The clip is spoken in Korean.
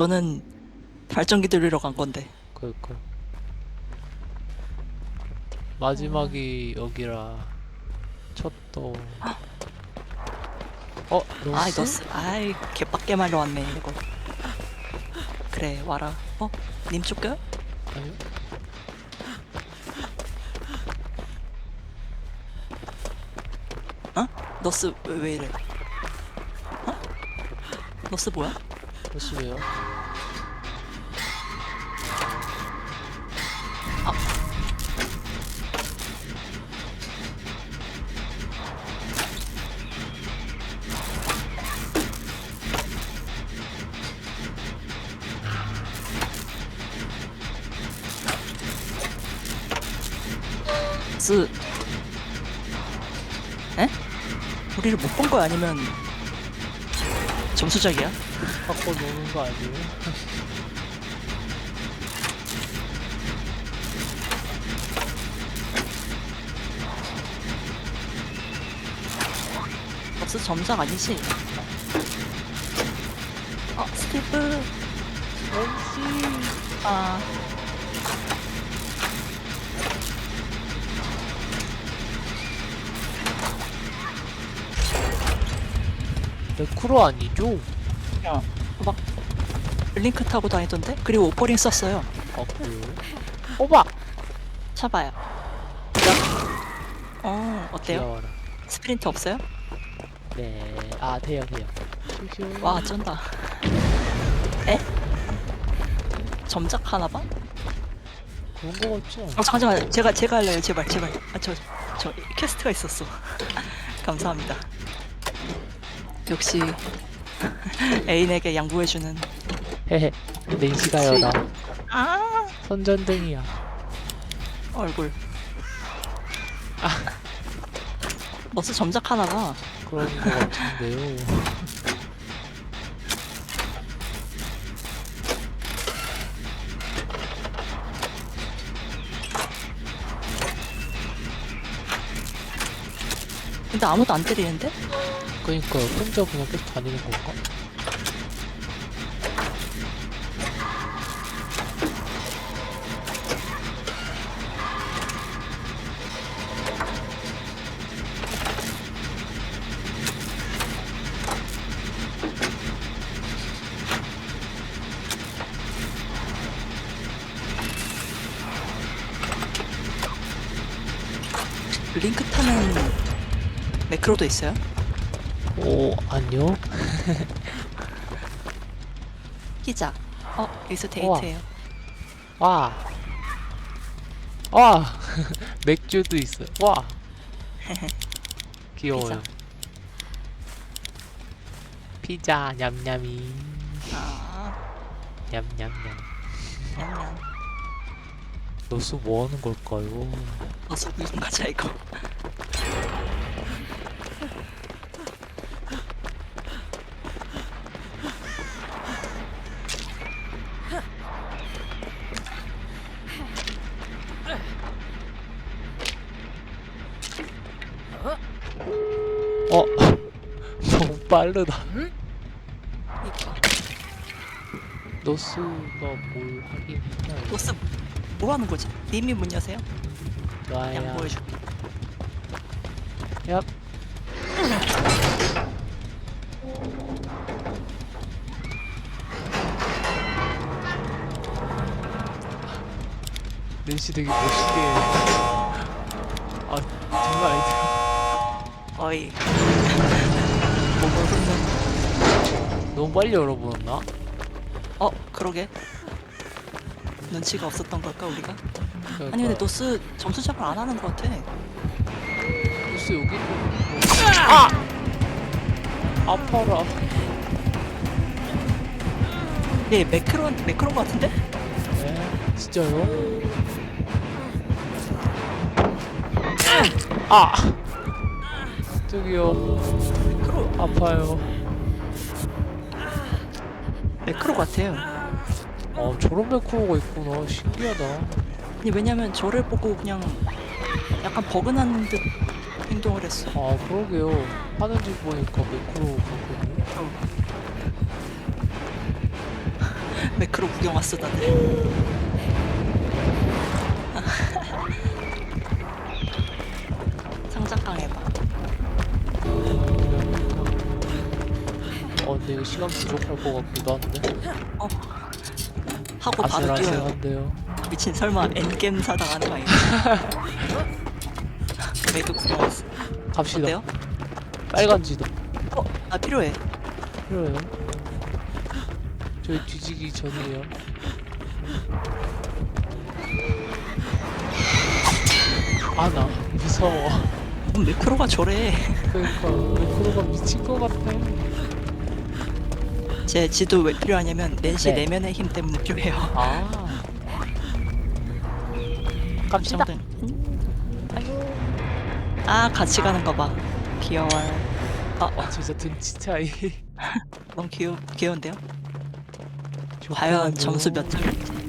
너는 발전기 들으러 간 건데. 그니까 마지막이 여기라 첫도 어? 아이 너스? 너스 아이 개빡게 말로 왔네 이거. 그래 와라. 어? 님 쫓겨요? 아니요 어? 너스 왜, 왜 이래? 어? 너스 뭐야? 너스 왜요? 스. 에? 우리를 못 본 거 아니면 점수작이야? 바꿔 노는 거 아니에요? 너스 점작 아니지? 어 스티브. 넌씨 아 네크로 아니죠? 야, 막 링크 타고 다니던데? 그리고 오퍼링 썼어요. 아 그래요? 오바! 차봐요. 어, 어때요? 귀여워라 스프린트 없어요? 네 아 돼요 돼요 슈슈 와, 쩐다. 에? 점작 하나 봐? 그런 거 같죠? 어, 잠깐만, 제가, 제가 할래요, 제발, 제발. 아, 저, 저, 퀘스트가 있었어. 감사합니다. 역시, 애인에게 양보해주는. 헤헤 낸시가요 나 아! 선전등이야 얼굴. 아. 머스 점작 하나 봐. 그런 거 같은데요 근데 아무도 안 때리는데? 그니까 혼자 그냥 계속 다니는 건가? 링크 타는 매크로도 있어요? 오 아니요 희자. 어, 여기서 데이트해요. 와. 와. 맥주도 있어요. 와. 귀여워요. 피자 냠냠이. 아, 냠냠냠. 냠냠. 너수 뭐 하는 걸까요? 어서 무슨 가자 이거. 어. 너무 빠르다. 너수가 뭘 하긴 했나요? 보스 뭐 하는 거지? 님이 문 여세요? 나야. 양보해줄게. 얍. 낸시 되게 멋있게 해. 아 장난 아니죠 어이. 너무 빨리 열어보았나? 어, 그러게. 눈치가 없었던 걸까 우리가? 그러니까 아니 근데 노스 점수작을 안 하는 것 같아. 글쎄 여기 아! 아파라 얘 매크로 매크로 같은데? 네 진짜요? 아! 저기요 아파요 매크로 같아요. 아 저런 매크로가 있구나 신기하다 아니 왜냐면 저를 보고 그냥 약간 버그난 듯 행동을 했어. 아 그러게요 하는 집 보니까 매크로 같거든요 매크로 구경 왔어 다들. 근데 이거 시간 부족할 것 같기도 한데 하고 바로 뛰어요. 아슬아슬한데요 미친 설마 엔겜 사당 하는 거 아니야? 매도 구경 왔어. 갑시다 어때요? 빨간 지도 어, 나 필요해. 필요해요 저희 뒤지기 전이에요 아나 무서워 음, 매크로가 저래. 그러니까 매크로가 미친 것 같아 제 지도 왜 필요하냐면 낸시 네. 내면의 힘 때문에 필요해요. 아 갑시다 정등. 아 같이 가는 거 봐. 귀여워요. 아 진짜 등치 차이 너무 귀여 귀여운데요? 과연 점수 몇 점일지.